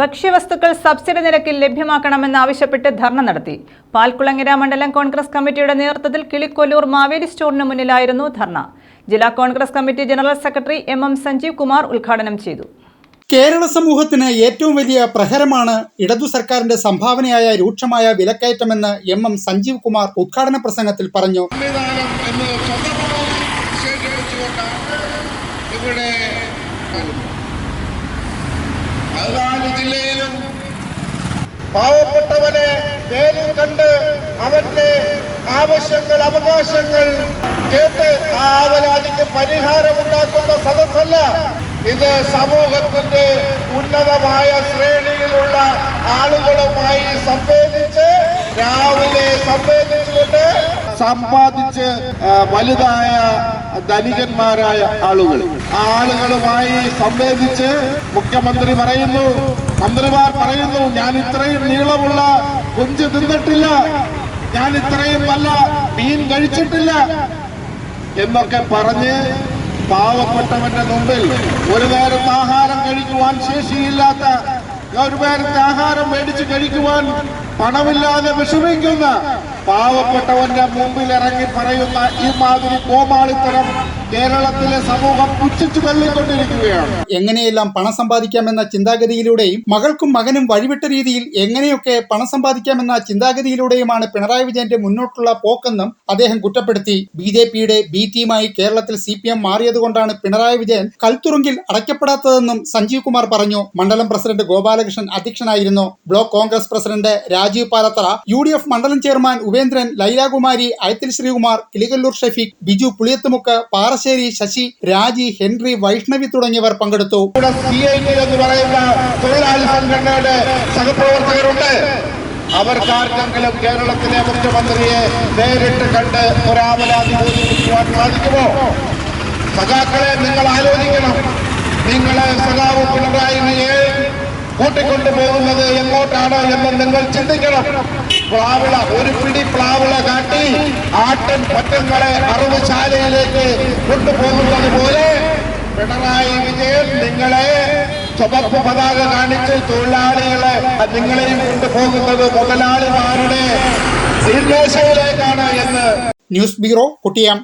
ഭക്ഷ്യവസ്തുക്കൾ സബ്സിഡി നിരക്കിൽ ലഭ്യമാക്കണമെന്നാവശ്യപ്പെട്ട് ധർണ നടത്തി. പാൽക്കുളങ്ങര മണ്ഡലം കോൺഗ്രസ് കമ്മിറ്റിയുടെ നേതൃത്വത്തിൽ കിളിക്കൊല്ലൂർ മാവേലി സ്റ്റോറിന് മുന്നിലായിരുന്നു ധർണ. ജില്ലാ Congress committee general secretary M M Sanjeev Kumar ഉദ്ഘാടനം ചെയ്തു. കേരള സമൂഹത്തിന് ഏറ്റവും വലിയ പ്രഹരമാണ് ഇടതു സർക്കാരിന്റെ സംഭാവനയായ രൂക്ഷമായ വിലക്കയറ്റമെന്ന് എം എം സഞ്ജീവ് കുമാർ ഉദ്ഘാടന പ്രസംഗത്തിൽ പറഞ്ഞു. ഇവിടെ ജില്ലയിലും പാവപ്പെട്ടവനെ നേരിൽ കണ്ട് അവന്റെ ആവശ്യങ്ങൾ അവകാശങ്ങൾ കേട്ട് ആ അവരാധിക്ക് പരിഹാരമുണ്ടാക്കുന്ന സദസ്സല്ല. ഇത് സമൂഹത്തിന്റെ ഉന്നതമായ ശ്രേണിയിലുള്ള ആളുകളുമായി സംവേദിച്ച് രാവിലെ സംവേദിച്ചുകൊണ്ട് സമ്പാദിച്ച് വലുതായ ധനികന്മാരായ ആളുകൾ. ആ ആളുകളുമായി സംവേദിച്ച് മുഖ്യമന്ത്രി പറയുന്നു മന്ത്രിമാർ പറയുന്നു ഞാൻ ഇത്രയും നീളമുള്ള കുഞ്ച് തിന്നിട്ടില്ല ഞാൻ ഇത്രയും നല്ല മീൻ കഴിച്ചിട്ടില്ല എന്നൊക്കെ പറഞ്ഞ് പാവപ്പെട്ടവന്റെ മുമ്പിൽ ഒരു നേരത്തെ ആഹാരം കഴിക്കുവാൻ ശേഷിയില്ലാത്ത ഒരു നേരത്തെ ആഹാരം മേടിച്ച് കഴിക്കുവാൻ പണമില്ലാതെ വിഷമിക്കുന്ന പാവപ്പെട്ടവന്റെ മുമ്പിൽ ഇറങ്ങി പറയുന്ന ഈ മാതിരി കോമാളിത്തരം കേരളത്തിലെ സമൂഹം പുച്ഛിച്ചു തള്ളിക്കൊണ്ടിരിക്കുകയാണ് എങ്ങനെയെല്ലാം പണം സമ്പാദിക്കാമെന്ന ചിന്താഗതിയിലൂടെയും മകൾക്കും മകനും വഴിവിട്ട രീതിയിൽ എങ്ങനെയൊക്കെ പണം സമ്പാദിക്കാമെന്ന ചിന്താഗതിയിലൂടെയുമാണ് പിണറായി വിജയന്റെ മുന്നോട്ടുള്ള പോക്കെന്നും അദ്ദേഹം കുറ്റപ്പെടുത്തി. ബി ജെ പിയുടെ ബി ടീമായി കേരളത്തിൽ സി പി എം മാറിയതുകൊണ്ടാണ് പിണറായി വിജയൻ കൽത്തുറുങ്കിൽ അടയ്ക്കപ്പെടാത്തതെന്നും സഞ്ജീവ് കുമാർ പറഞ്ഞു. മണ്ഡലം പ്രസിഡന്റ് ഗോപാലകൃഷ്ണൻ അധ്യക്ഷനായിരുന്നു. Block Congress president Rajeev Palathra U മണ്ഡലം ചെയർമാൻ ഉപേന്ദ്രൻ ലൈലാകുമാരി അയത്തിൽ ശ്രീകുമാർ കിളികല്ലൂർ ഷഫീഖ് ബിജു പുളിയത്തുമുക്ക് പാറശ്ശേരി ശശി രാജി ഹെൻറി വൈഷ്ണവി തുടങ്ങിയവർ പങ്കെടുത്തു. സഹപ്രവർത്തകരുണ്ട്. അവർക്കാർക്കെങ്കിലും കേരളത്തിലെ മുഖ്യമന്ത്രിയെ നേരിട്ട് കണ്ട് ഒരാമലാതി ബോധിപ്പിക്കുവാൻ സാധിക്കുമോ? സഖാക്കളെ നിങ്ങൾ ആലോചിക്കണം. നിങ്ങളെ സഖാവ് പിണറായി കൂട്ടിക്കൊണ്ടു പോകുന്നത് എങ്ങോട്ടാണ് എന്ന് നിങ്ങൾ ചിന്തിക്കണം. പ്ലാവിള ഒരു പിടി പ്ലാവിള കാട്ടി ആട്ടൻ പറ്റങ്ങളെ അറുവശാലയിലേക്ക് കൊണ്ടുപോകുന്നത് പോലെ പിണറായി വിജയൻ നിങ്ങളെ ചുവപ്പ് പതാക കാണിച്ച് തൊഴിലാളികളെ നിങ്ങളെയും കൊണ്ടുപോകുന്നത് മുതലാളിമാരുടെ തീർമേശയിലേക്കാണ് എന്ന്. News bureau കുട്ടിയാം.